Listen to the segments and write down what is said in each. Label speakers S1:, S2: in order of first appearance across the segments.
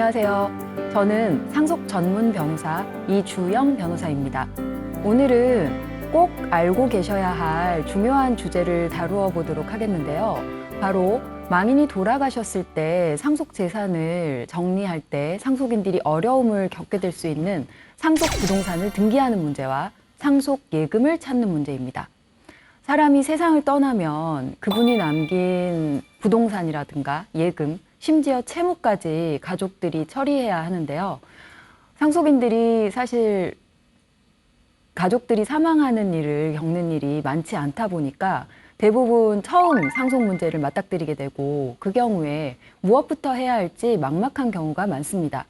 S1: 안녕하세요. 저는 상속 전문 변호사 이주영 변호사입니다. 오늘은 꼭 알고 계셔야 할 중요한 주제를 다루어 보도록 하겠는데요. 바로 망인이 돌아가셨을 때 상속 재산을 정리할 때 상속인들이 어려움을 겪게 될 수 있는 상속 부동산을 등기하는 문제와 상속 예금을 찾는 문제입니다. 사람이 세상을 떠나면 그분이 남긴 부동산이라든가 예금, 심지어 채무까지 가족들이 처리해야 하는데요. 상속인들이 사실 가족들이 사망하는 일을 겪는 일이 많지 않다 보니까 대부분 처음 상속 문제를 맞닥뜨리게 되고 그 경우에 무엇부터 해야 할지 막막한 경우가 많습니다.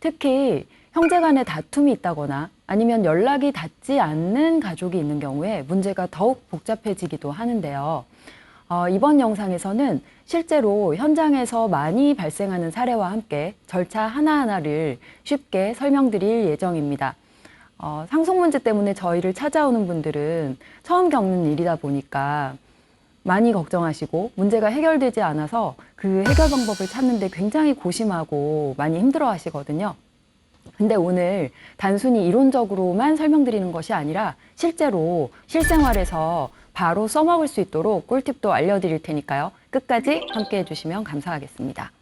S1: 특히 형제 간에 다툼이 있다거나 아니면 연락이 닿지 않는 가족이 있는 경우에 문제가 더욱 복잡해지기도 하는데요. 어, 이번 영상에서는 실제로 현장에서 많이 발생하는 사례와 함께 절차 하나하나를 쉽게 설명드릴 예정입니다. 어, 상속 문제 때문에 저희를 찾아오는 분들은 처음 겪는 일이다 보니까 많이 걱정하시고 문제가 해결되지 않아서 그 해결 방법을 찾는데 굉장히 고심하고 많이 힘들어 하시거든요. 근데 오늘 단순히 이론적으로만 설명드리는 것이 아니라 실제로 실생활에서 바로 써먹을 수 있도록 꿀팁도 알려드릴 테니까요. 끝까지 함께 해주시면 감사하겠습니다.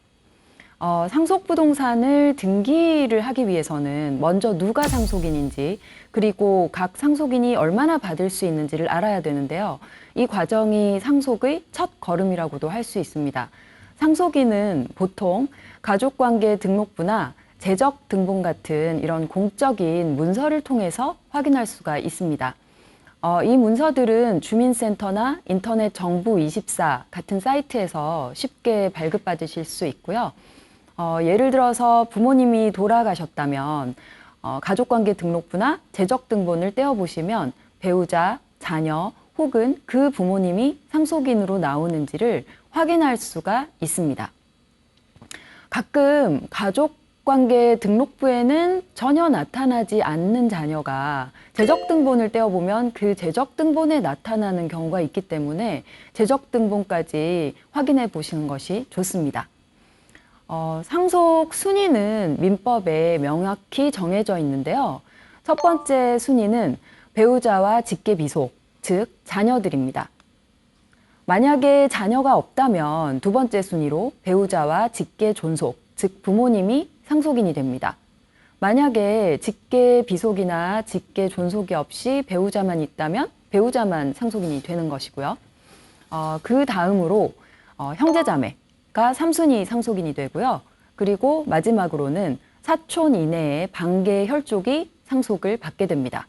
S1: 어, 상속 부동산을 등기를 하기 위해서는 먼저 누가 상속인인지 그리고 각 상속인이 얼마나 받을 수 있는지를 알아야 되는데요. 이 과정이 상속의 첫 걸음이라고도 할 수 있습니다. 상속인은 보통 가족관계 등록부나 재적 등본 같은 이런 공적인 문서를 통해서 확인할 수가 있습니다. 어, 이 문서들은 주민센터나 인터넷 정부24 같은 사이트에서 쉽게 발급받으실 수 있고요. 어, 예를 들어서 부모님이 돌아가셨다면 어, 가족관계 등록부나 재적 등본을 떼어보시면 배우자, 자녀 혹은 그 부모님이 상속인으로 나오는지를 확인할 수가 있습니다. 가끔 가족 관계 등록부에는 전혀 나타나지 않는 자녀가 재적 등본을 떼어보면 그 재적 등본에 나타나는 경우가 있기 때문에 재적 등본까지 확인해 보시는 것이 좋습니다. 어, 상속 순위는 민법에 명확히 정해져 있는데요. 첫 번째 순위는 배우자와 직계 비속, 즉 자녀들입니다. 만약에 자녀가 없다면 두 번째 순위로 배우자와 직계 존속, 즉 부모님이 상속인이 됩니다. 만약에 직계 비속이나 직계 존속이 없이 배우자만 있다면 배우자만 상속인이 되는 것이고요. 어, 그 다음으로 어, 형제자매가 3순위 상속인이 되고요. 그리고 마지막으로는 사촌 이내의 반계 혈족이 상속을 받게 됩니다.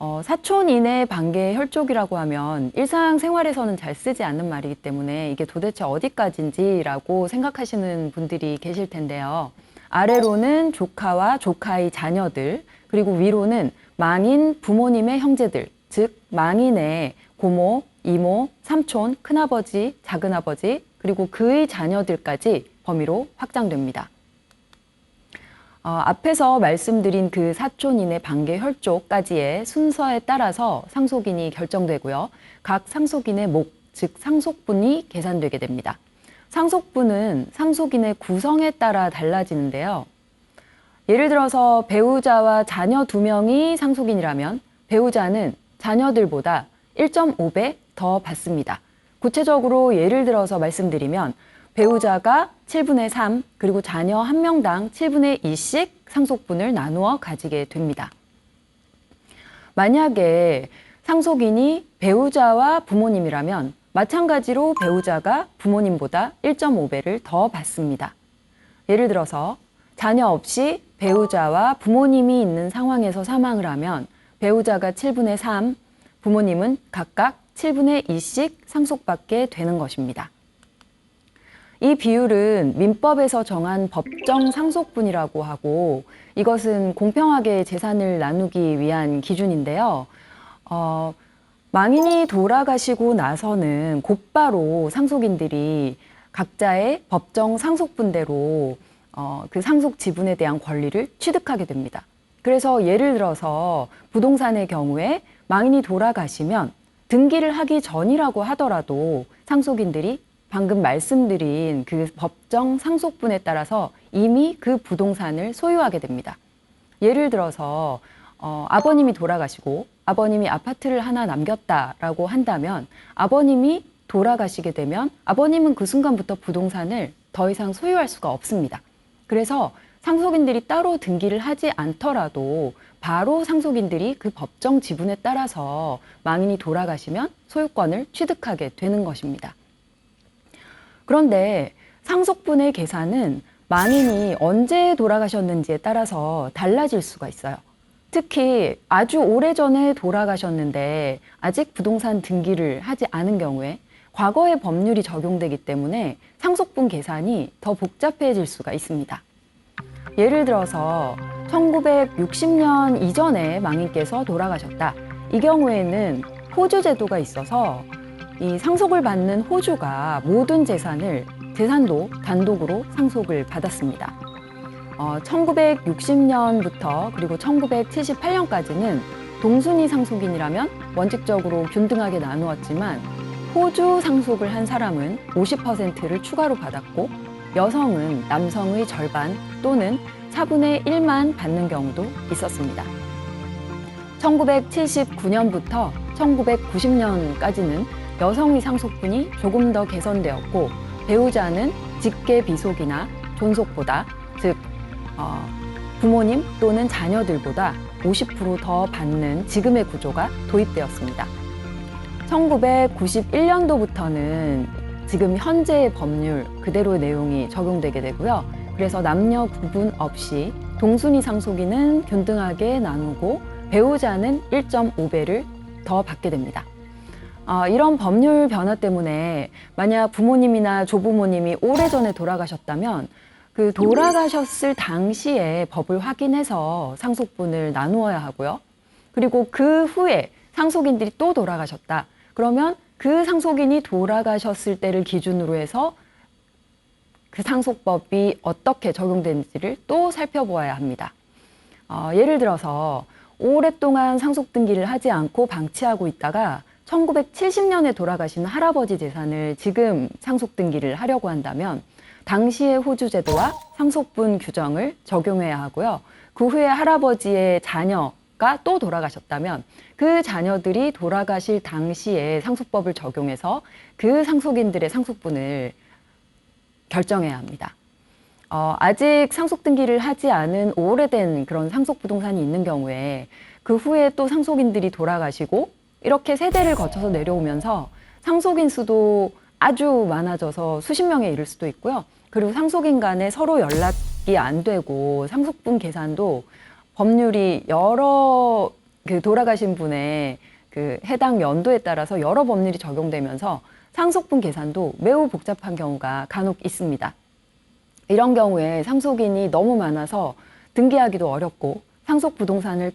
S1: 어, 사촌 이내 반계 혈족이라고 하면 일상생활에서는 잘 쓰지 않는 말이기 때문에 이게 도대체 어디까지인지라고 생각하시는 분들이 계실 텐데요. 아래로는 조카와 조카의 자녀들, 그리고 위로는 망인 부모님의 형제들, 즉 망인의 고모, 이모, 삼촌, 큰아버지, 작은아버지, 그리고 그의 자녀들까지 범위로 확장됩니다. 어, 앞에서 말씀드린 그 사촌인의 반계 혈족까지의 순서에 따라서 상속인이 결정되고요. 각 상속인의 목, 즉 상속분이 계산되게 됩니다. 상속분은 상속인의 구성에 따라 달라지는데요. 예를 들어서 배우자와 자녀 두 명이 상속인이라면 배우자는 자녀들보다 1.5배 더 받습니다. 구체적으로 예를 들어서 말씀드리면 배우자가 7분의 3 그리고 자녀 한 명당 7분의 2씩 상속분을 나누어 가지게 됩니다. 만약에 상속인이 배우자와 부모님이라면 마찬가지로 배우자가 부모님보다 1.5배를 더 받습니다. 예를 들어서 자녀 없이 배우자와 부모님이 있는 상황에서 사망을 하면 배우자가 7분의 3, 부모님은 각각 7분의 2씩 상속받게 되는 것입니다. 이 비율은 민법에서 정한 법정 상속분이라고 하고 이것은 공평하게 재산을 나누기 위한 기준인데요. 어, 망인이 돌아가시고 나서는 곧바로 상속인들이 각자의 법정 상속분대로 어, 그 상속 지분에 대한 권리를 취득하게 됩니다. 그래서 예를 들어서 부동산의 경우에 망인이 돌아가시면 등기를 하기 전이라고 하더라도 상속인들이 방금 말씀드린 그 법정 상속분에 따라서 이미 그 부동산을 소유하게 됩니다. 예를 들어서 어, 아버님이 돌아가시고 아버님이 아파트를 하나 남겼다라고 한다면 아버님이 돌아가시게 되면 아버님은 그 순간부터 부동산을 더 이상 소유할 수가 없습니다. 그래서 상속인들이 따로 등기를 하지 않더라도 바로 상속인들이 그 법정 지분에 따라서 망인이 돌아가시면 소유권을 취득하게 되는 것입니다. 그런데 상속분의 계산은 망인이 언제 돌아가셨는지에 따라서 달라질 수가 있어요. 특히 아주 오래전에 돌아가셨는데 아직 부동산 등기를 하지 않은 경우에 과거의 법률이 적용되기 때문에 상속분 계산이 더 복잡해질 수가 있습니다. 예를 들어서 1960년 이전에 망인께서 돌아가셨다. 이 경우에는 호주 제도가 있어서 이 상속을 받는 호주가 모든 재산을 재산도 단독으로 상속을 받았습니다. 어, 1960년부터 그리고 1978년까지는 동순위 상속인이라면 원칙적으로 균등하게 나누었지만 호주 상속을 한 사람은 50%를 추가로 받았고 여성은 남성의 절반 또는 4분의 1만 받는 경우도 있었습니다. 1979년부터 1990년까지는 여성의 상속분이 조금 더 개선되었고 배우자는 직계 비속이나 존속보다 즉 어, 부모님 또는 자녀들보다 50%더 받는 지금의 구조가 도입되었습니다. 1991년도부터는 지금 현재의 법률 그대로의 내용이 적용되게 되고요. 그래서 남녀 구분 없이 동순위 상속인은 균등하게 나누고 배우자는 1.5배를 더 받게 됩니다. 어, 이런 법률 변화 때문에 만약 부모님이나 조부모님이 오래전에 돌아가셨다면 그 돌아가셨을 당시에 법을 확인해서 상속분을 나누어야 하고요. 그리고 그 후에 상속인들이 또 돌아가셨다. 그러면 그 상속인이 돌아가셨을 때를 기준으로 해서 그 상속법이 어떻게 적용되는지를 또 살펴보아야 합니다. 어, 예를 들어서 오랫동안 상속 등기를 하지 않고 방치하고 있다가 1970년에 돌아가신 할아버지 재산을 지금 상속 등기를 하려고 한다면 당시의 호주 제도와 상속분 규정을 적용해야 하고요. 그 후에 할아버지의 자녀가 또 돌아가셨다면 그 자녀들이 돌아가실 당시에 상속법을 적용해서 그 상속인들의 상속분을 결정해야 합니다. 어, 아직 상속 등기를 하지 않은 오래된 그런 상속 부동산이 있는 경우에 그 후에 또 상속인들이 돌아가시고 이렇게 세대를 거쳐서 내려오면서 상속인 수도 아주 많아져서 수십 명에 이를 수도 있고요. 그리고 상속인 간에 서로 연락이 안 되고 상속분 계산도 법률이 여러 그 돌아가신 분의 그 해당 연도에 따라서 여러 법률이 적용되면서 상속분 계산도 매우 복잡한 경우가 간혹 있습니다. 이런 경우에 상속인이 너무 많아서 등기하기도 어렵고 상속 부동산을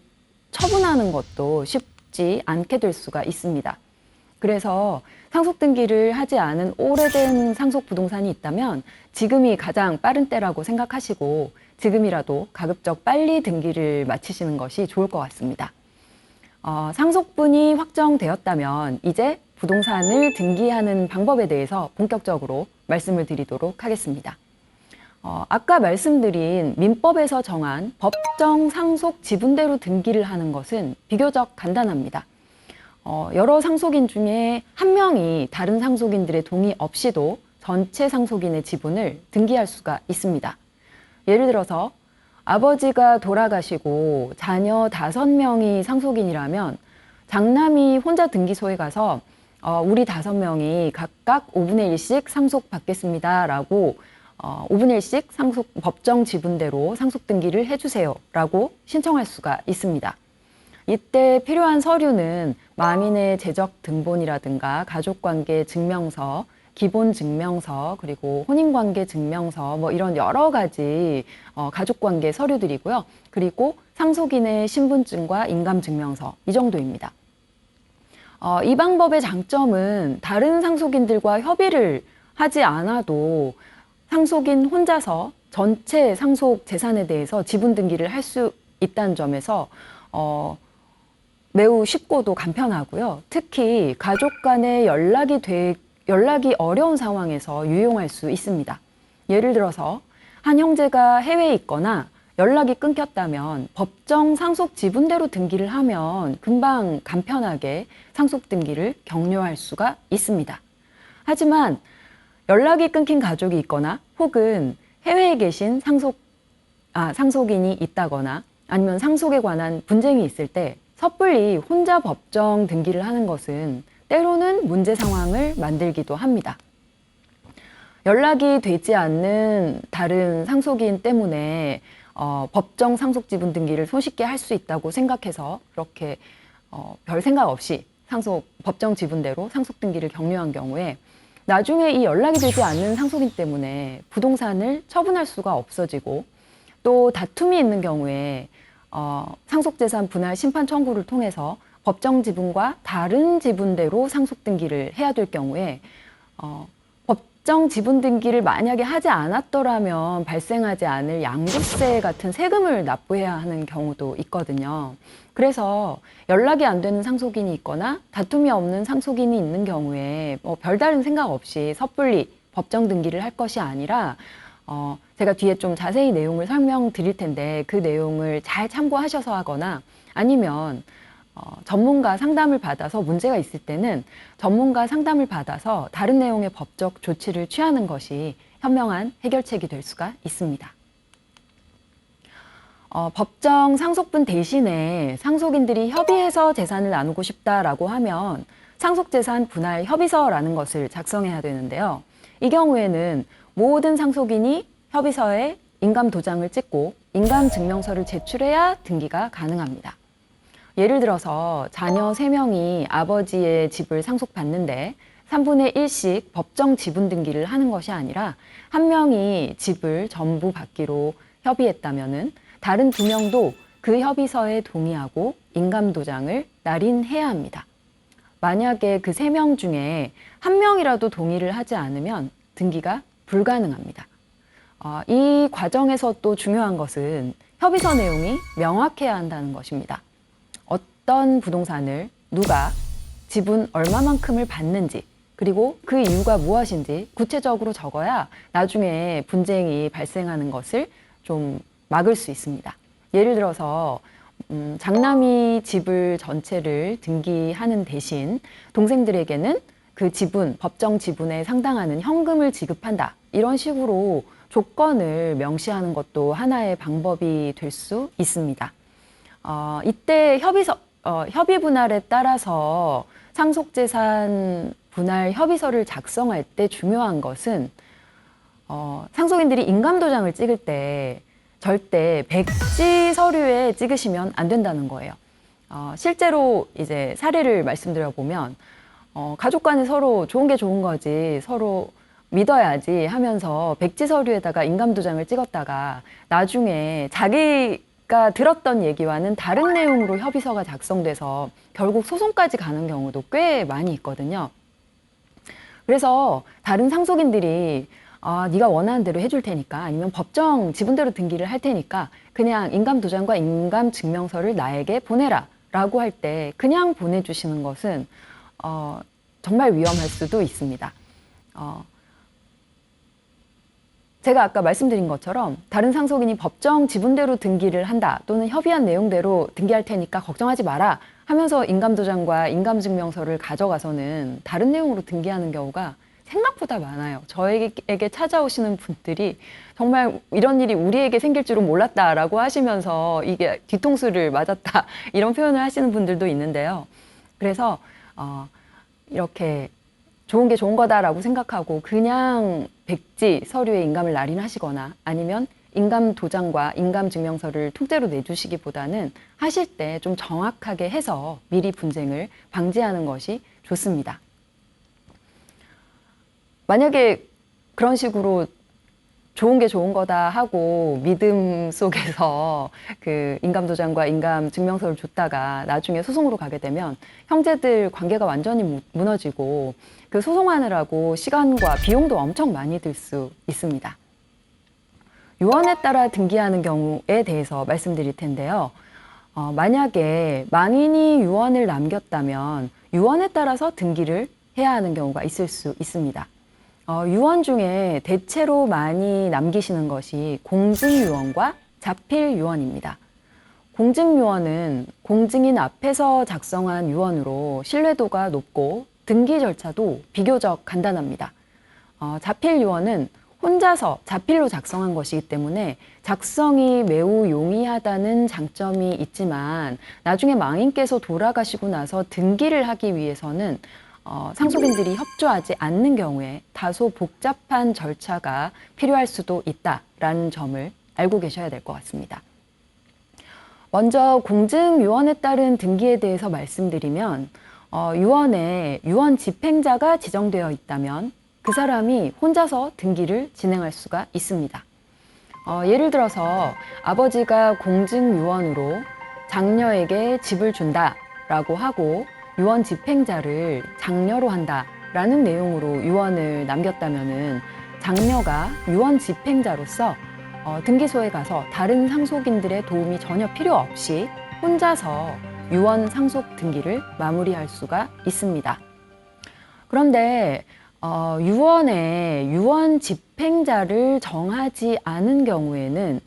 S1: 처분하는 것도 쉽지 않게 될 수가 있습니다. 그래서 상속 등기를 하지 않은 오래된 상속 부동산이 있다면 지금이 가장 빠른 때라고 생각하시고 지금이라도 가급적 빨리 등기를 마치시는 것이 좋을 것 같습니다. 어, 상속분이 확정되었다면 이제 부동산을 등기하는 방법에 대해서 본격적으로 말씀을 드리도록 하겠습니다. 어, 아까 말씀드린 민법에서 정한 법정 상속 지분대로 등기를 하는 것은 비교적 간단합니다. 어, 여러 상속인 중에 한 명이 다른 상속인들의 동의 없이도 전체 상속인의 지분을 등기할 수가 있습니다. 예를 들어서 아버지가 돌아가시고 자녀 다섯 명이 상속인이라면 장남이 혼자 등기소에 가서 어, 우리 다섯 명이 각각 5분의 1씩 상속 받겠습니다 라고 어, 5분의 1씩 상속 법정 지분대로 상속 등기를 해주세요 라고 신청할 수가 있습니다. 이때 필요한 서류는 망인의 재적 등본이라든가 가족관계 증명서, 기본 증명서, 그리고 혼인관계 증명서, 뭐 이런 여러 가지 어, 가족관계 서류들이고요. 그리고 상속인의 신분증과 인감증명서 이 정도입니다. 어, 이 방법의 장점은 다른 상속인들과 협의를 하지 않아도 상속인 혼자서 전체 상속 재산에 대해서 지분 등기를 할 수 있다는 점에서 어, 매우 쉽고도 간편하고요. 특히 가족 간에 연락이 되, 연락이 어려운 상황에서 유용할 수 있습니다. 예를 들어서 한 형제가 해외에 있거나 연락이 끊겼다면 법정 상속 지분대로 등기를 하면 금방 간편하게 상속 등기를 격려할 수가 있습니다. 하지만 연락이 끊긴 가족이 있거나 혹은 해외에 계신 상속 아, 상속인이 있다거나 아니면 상속에 관한 분쟁이 있을 때 섣불리 혼자 법정 등기를 하는 것은 때로는 문제 상황을 만들기도 합니다. 연락이 되지 않는 다른 상속인 때문에 어, 법정 상속 지분 등기를 손쉽게 할 수 있다고 생각해서 그렇게 어, 별 생각 없이 상속 법정 지분대로 상속 등기를 격려한 경우에 나중에 이 연락이 되지 않는 상속인 때문에 부동산을 처분할 수가 없어지고 또 다툼이 있는 경우에 어, 상속재산 분할 심판 청구를 통해서 법정 지분과 다른 지분대로 상속 등기를 해야 될 경우에 어, 법정 지분 등기를 만약에 하지 않았더라면 발생하지 않을 양도세 같은 세금을 납부해야 하는 경우도 있거든요. 그래서 연락이 안 되는 상속인이 있거나 다툼이 없는 상속인이 있는 경우에 뭐 별다른 생각 없이 섣불리 법정 등기를 할 것이 아니라 어, 제가 뒤에 좀 자세히 내용을 설명드릴 텐데 그 내용을 잘 참고하셔서 하거나 아니면 어, 전문가 상담을 받아서 문제가 있을 때는 전문가 상담을 받아서 다른 내용의 법적 조치를 취하는 것이 현명한 해결책이 될 수가 있습니다. 어, 법정 상속분 대신에 상속인들이 협의해서 재산을 나누고 싶다라고 하면 상속재산 분할 협의서라는 것을 작성해야 되는데요. 이 경우에는 모든 상속인이 협의서에 인감 도장을 찍고 인감 증명서를 제출해야 등기가 가능합니다. 예를 들어서 자녀 세명이 아버지의 집을 상속받는데 3분의 1씩 법정 지분 등기를 하는 것이 아니라 한 명이 집을 전부 받기로 협의했다면은 다른 두 명도 그 협의서에 동의하고 인감 도장을 날인해야 합니다. 만약에 그 세 명 중에 한 명이라도 동의를 하지 않으면 등기가 불가능합니다. 어, 이 과정에서 또 중요한 것은 협의서 내용이 명확해야 한다는 것입니다. 어떤 부동산을 누가 지분 얼마만큼을 받는지 그리고 그 이유가 무엇인지 구체적으로 적어야 나중에 분쟁이 발생하는 것을 좀 막을 수 있습니다. 예를 들어서 음, 장남이 집을 전체를 등기하는 대신 동생들에게는 그 지분, 법정 지분에 상당하는 현금을 지급한다. 이런 식으로 조건을 명시하는 것도 하나의 방법이 될 수 있습니다. 어, 이때 협의서, 어, 협의 분할에 따라서 상속재산 분할 협의서를 작성할 때 중요한 것은 어, 상속인들이 인감도장을 찍을 때 절대 백지 서류에 찍으시면 안 된다는 거예요. 어, 실제로 이제 사례를 말씀드려 보면 어, 가족 간에 서로 좋은 게 좋은 거지 서로 믿어야지 하면서 백지 서류에다가 인감 도장을 찍었다가 나중에 자기가 들었던 얘기와는 다른 내용으로 협의서가 작성돼서 결국 소송까지 가는 경우도 꽤 많이 있거든요. 그래서 다른 상속인들이 아, 네가 원하는 대로 해줄 테니까 아니면 법정 지분대로 등기를 할 테니까 그냥 인감 도장과 인감 증명서를 나에게 보내라 라고 할 때 그냥 보내주시는 것은 어, 정말 위험할 수도 있습니다. 어, 제가 아까 말씀드린 것처럼 다른 상속인이 법정 지분대로 등기를 한다 또는 협의한 내용대로 등기할 테니까 걱정하지 마라 하면서 인감도장과 인감증명서를 가져가서는 다른 내용으로 등기하는 경우가 생각보다 많아요. 저에게 찾아오시는 분들이 정말 이런 일이 우리에게 생길 줄은 몰랐다라고 하시면서 이게 뒤통수를 맞았다 이런 표현을 하시는 분들도 있는데요. 그래서 어, 이렇게 좋은 게 좋은 거다라고 생각하고 그냥 백지 서류에 인감을 날인하시거나 아니면 인감 도장과 인감 증명서를 통째로 내주시기보다는 하실 때 좀 정확하게 해서 미리 분쟁을 방지하는 것이 좋습니다. 만약에 그런 식으로 좋은 게 좋은 거다 하고 믿음 속에서 그 인감 도장과 인감 증명서를 줬다가 나중에 소송으로 가게 되면 형제들 관계가 완전히 무- 무너지고 그 소송하느라고 시간과 비용도 엄청 많이 들 수 있습니다. 유언에 따라 등기하는 경우에 대해서 말씀드릴 텐데요. 어, 만약에 망인이 유언을 남겼다면 유언에 따라서 등기를 해야 하는 경우가 있을 수 있습니다. 어, 유언 중에 대체로 많이 남기시는 것이 공증유언과 자필유언입니다. 공증유언은 공증인 앞에서 작성한 유언으로 신뢰도가 높고 등기 절차도 비교적 간단합니다. 어, 자필유언은 혼자서 자필로 작성한 것이기 때문에 작성이 매우 용이하다는 장점이 있지만 나중에 망인께서 돌아가시고 나서 등기를 하기 위해서는 어, 상속인들이 협조하지 않는 경우에 다소 복잡한 절차가 필요할 수도 있다라는 점을 알고 계셔야 될 것 같습니다. 먼저 공증유언에 따른 등기에 대해서 말씀드리면 어, 유언에 유언 집행자가 지정되어 있다면 그 사람이 혼자서 등기를 진행할 수가 있습니다. 어, 예를 들어서 아버지가 공증유언으로 장녀에게 집을 준다라고 하고 유언 집행자를 장녀로 한다라는 내용으로 유언을 남겼다면은 장녀가 유언 집행자로서 어, 등기소에 가서 다른 상속인들의 도움이 전혀 필요 없이 혼자서 유언 상속 등기를 마무리할 수가 있습니다. 그런데 어, 유언에 유언 집행자를 정하지 않은 경우에는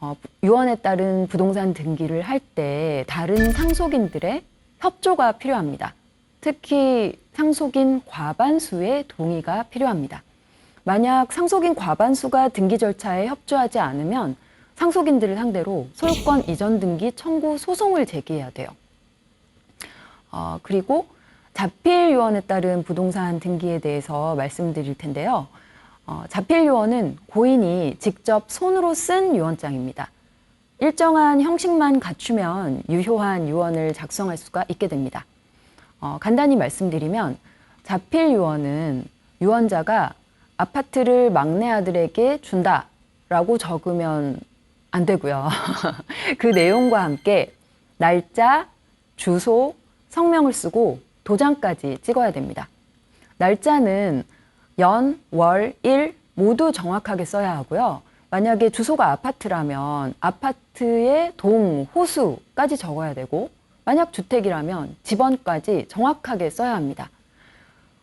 S1: 어, 유언에 따른 부동산 등기를 할 때 다른 상속인들의 협조가 필요합니다. 특히 상속인 과반수의 동의가 필요합니다. 만약 상속인 과반수가 등기 절차에 협조하지 않으면 상속인들을 상대로 소유권 이전 등기 청구 소송을 제기해야 돼요. 어, 그리고 자필 유언에 따른 부동산 등기에 대해서 말씀드릴 텐데요. 어, 자필 유언은 고인이 직접 손으로 쓴 유언장입니다. 일정한 형식만 갖추면 유효한 유언을 작성할 수가 있게 됩니다. 어, 간단히 말씀드리면 자필 유언은 유언자가 아파트를 막내 아들에게 준다 라고 적으면 안 되고요. 그 내용과 함께 날짜, 주소, 성명을 쓰고 도장까지 찍어야 됩니다. 날짜는 연, 월, 일 모두 정확하게 써야 하고요. 만약에 주소가 아파트라면 아파트의 동, 호수까지 적어야 되고 만약 주택이라면 집원까지 정확하게 써야 합니다.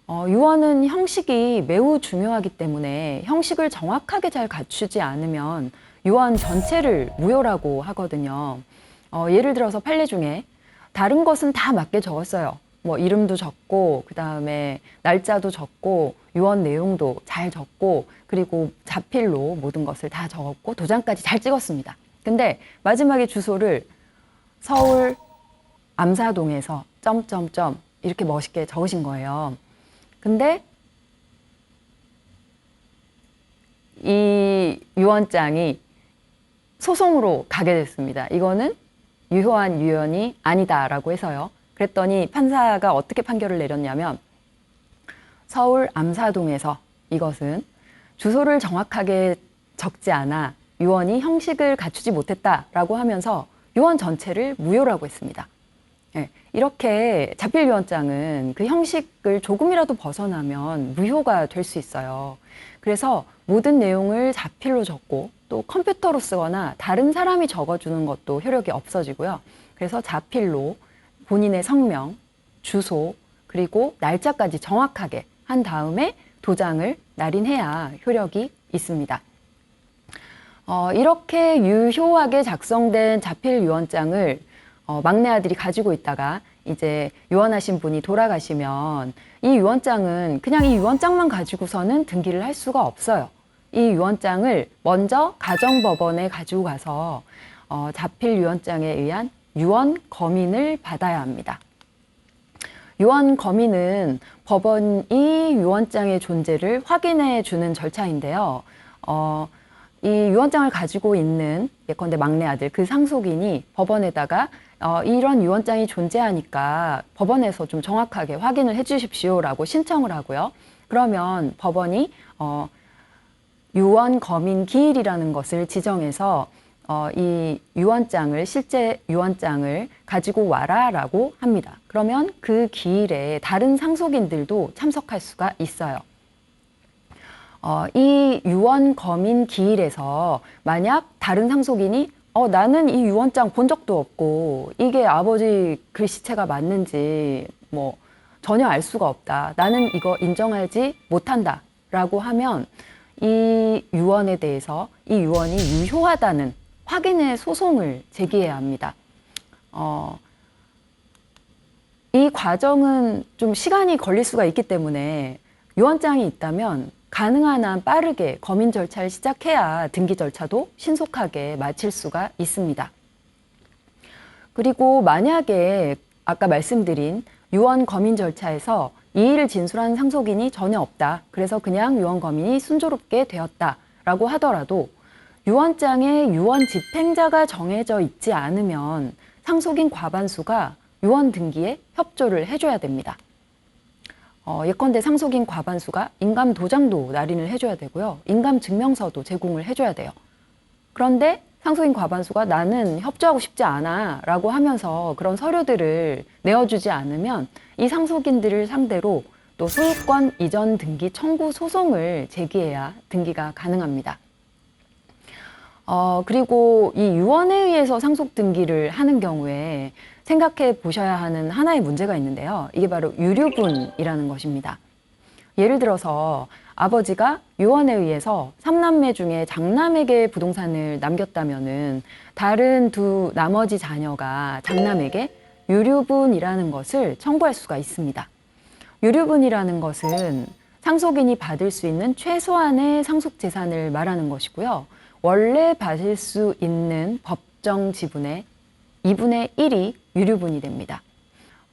S1: 어, 유언은 형식이 매우 중요하기 때문에 형식을 정확하게 잘 갖추지 않으면 유언 전체를 무효라고 하거든요. 어, 예를 들어서 판례 중에 다른 것은 다 맞게 적었어요. 뭐 이름도 적고 그 다음에 날짜도 적고 유언 내용도 잘 적고 그리고 자필로 모든 것을 다 적었고 도장까지 잘 찍었습니다. 근데 마지막에 주소를 서울 암사동에서 점점점 이렇게 멋있게 적으신 거예요. 근데 이 유언장이 소송으로 가게 됐습니다. 이거는 유효한 유언이 아니다라고 해서요. 그랬더니 판사가 어떻게 판결을 내렸냐면 서울 암사동에서 이것은 주소를 정확하게 적지 않아 유언이 형식을 갖추지 못했다라고 하면서 유언 전체를 무효라고 했습니다. 네, 이렇게 자필 유언장은 그 형식을 조금이라도 벗어나면 무효가 될 수 있어요. 그래서 모든 내용을 자필로 적고 또 컴퓨터로 쓰거나 다른 사람이 적어주는 것도 효력이 없어지고요. 그래서 자필로 본인의 성명, 주소, 그리고 날짜까지 정확하게 한 다음에 도장을 날인해야 효력이 있습니다. 어, 이렇게 유효하게 작성된 자필 유언장을 어, 막내 아들이 가지고 있다가 이제 유언하신 분이 돌아가시면 이 유언장은 그냥 이 유언장만 가지고서는 등기를 할 수가 없어요. 이 유언장을 먼저 가정법원에 가지고 가서 어, 자필 유언장에 의한 유언 검인을 받아야 합니다. 유언 검인은 법원이 유언장의 존재를 확인해 주는 절차인데요. 어, 이 유언장을 가지고 있는 예컨대 막내 아들 그 상속인이 법원에다가 어, 이런 유언장이 존재하니까 법원에서 좀 정확하게 확인을 해 주십시오라고 신청을 하고요. 그러면 법원이 어, 유언 검인 기일이라는 것을 지정해서 어, 이 유언장을 실제 유언장을 가지고 와라라고 합니다. 그러면 그 기일에 다른 상속인들도 참석할 수가 있어요. 어, 이 유언 검인 기일에서 만약 다른 상속인이 어, 나는 이 유언장 본 적도 없고 이게 아버지 글씨체가 맞는지 뭐 전혀 알 수가 없다. 나는 이거 인정하지 못한다. 라고 하면 이 유언에 대해서 이 유언이 유효하다는 확인의 소송을 제기해야 합니다. 어, 이 과정은 좀 시간이 걸릴 수가 있기 때문에 유언장이 있다면 가능한 한 빠르게 검인 절차를 시작해야 등기 절차도 신속하게 마칠 수가 있습니다. 그리고 만약에 아까 말씀드린 유언 검인 절차에서 이의를 진술한 상속인이 전혀 없다. 그래서 그냥 유언 검인이 순조롭게 되었다라고 하더라도 유언장에 유언 집행자가 정해져 있지 않으면 상속인 과반수가 유언 등기에 협조를 해줘야 됩니다. 어, 예컨대 상속인 과반수가 인감 도장도 날인을 해줘야 되고요. 인감 증명서도 제공을 해줘야 돼요. 그런데 상속인 과반수가 나는 협조하고 싶지 않아 라고 하면서 그런 서류들을 내어주지 않으면 이 상속인들을 상대로 또 소유권 이전 등기 청구 소송을 제기해야 등기가 가능합니다. 어, 그리고 이 유언에 의해서 상속 등기를 하는 경우에 생각해 보셔야 하는 하나의 문제가 있는데요. 이게 바로 유류분이라는 것입니다. 예를 들어서 아버지가 유언에 의해서 삼남매 중에 장남에게 부동산을 남겼다면은 다른 두 나머지 자녀가 장남에게 유류분이라는 것을 청구할 수가 있습니다. 유류분이라는 것은 상속인이 받을 수 있는 최소한의 상속 재산을 말하는 것이고요. 원래 받을 수 있는 법정 지분의 2분의 1이 유류분이 됩니다.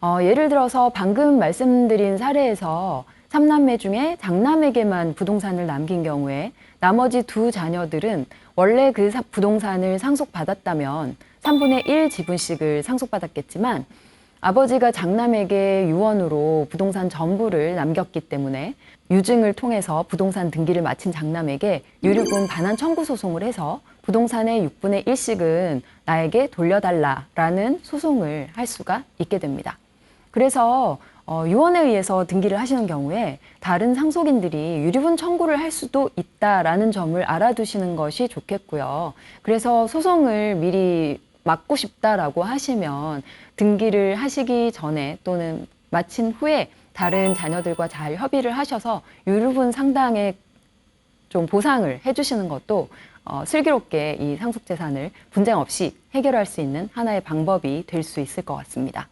S1: 어, 예를 들어서 방금 말씀드린 사례에서 삼남매 중에 장남에게만 부동산을 남긴 경우에 나머지 두 자녀들은 원래 그 사- 부동산을 상속받았다면 3분의 1 지분씩을 상속받았겠지만 아버지가 장남에게 유언으로 부동산 전부를 남겼기 때문에 유증을 통해서 부동산 등기를 마친 장남에게 유류분 반환 청구 소송을 해서 부동산의 6분의 1씩은 나에게 돌려달라라는 소송을 할 수가 있게 됩니다. 그래서 어, 유언에 의해서 등기를 하시는 경우에 다른 상속인들이 유류분 청구를 할 수도 있다라는 점을 알아두시는 것이 좋겠고요. 그래서 소송을 미리 막고 싶다라고 하시면 등기를 하시기 전에 또는 마친 후에 다른 자녀들과 잘 협의를 하셔서 유류분 상당의 좀 보상을 해주시는 것도 어, 슬기롭게 이 상속재산을 분쟁 없이 해결할 수 있는 하나의 방법이 될 수 있을 것 같습니다.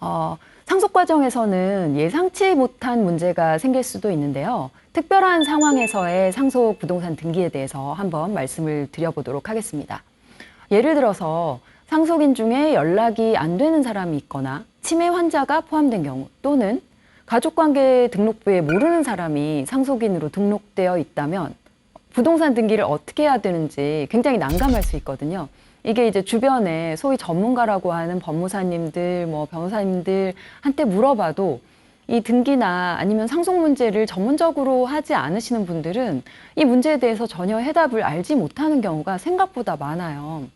S1: 어, 상속 과정에서는 예상치 못한 문제가 생길 수도 있는데요. 특별한 상황에서의 상속 부동산 등기에 대해서 한번 말씀을 드려보도록 하겠습니다. 예를 들어서 상속인 중에 연락이 안 되는 사람이 있거나 치매 환자가 포함된 경우 또는 가족관계 등록부에 모르는 사람이 상속인으로 등록되어 있다면 부동산 등기를 어떻게 해야 되는지 굉장히 난감할 수 있거든요. 이게 이제 주변에 소위 전문가라고 하는 법무사님들, 뭐 변호사님들 한테 물어봐도 이 등기나 아니면 상속 문제를 전문적으로 하지 않으시는 분들은 이 문제에 대해서 전혀 해답을 알지 못하는 경우가 생각보다 많아요.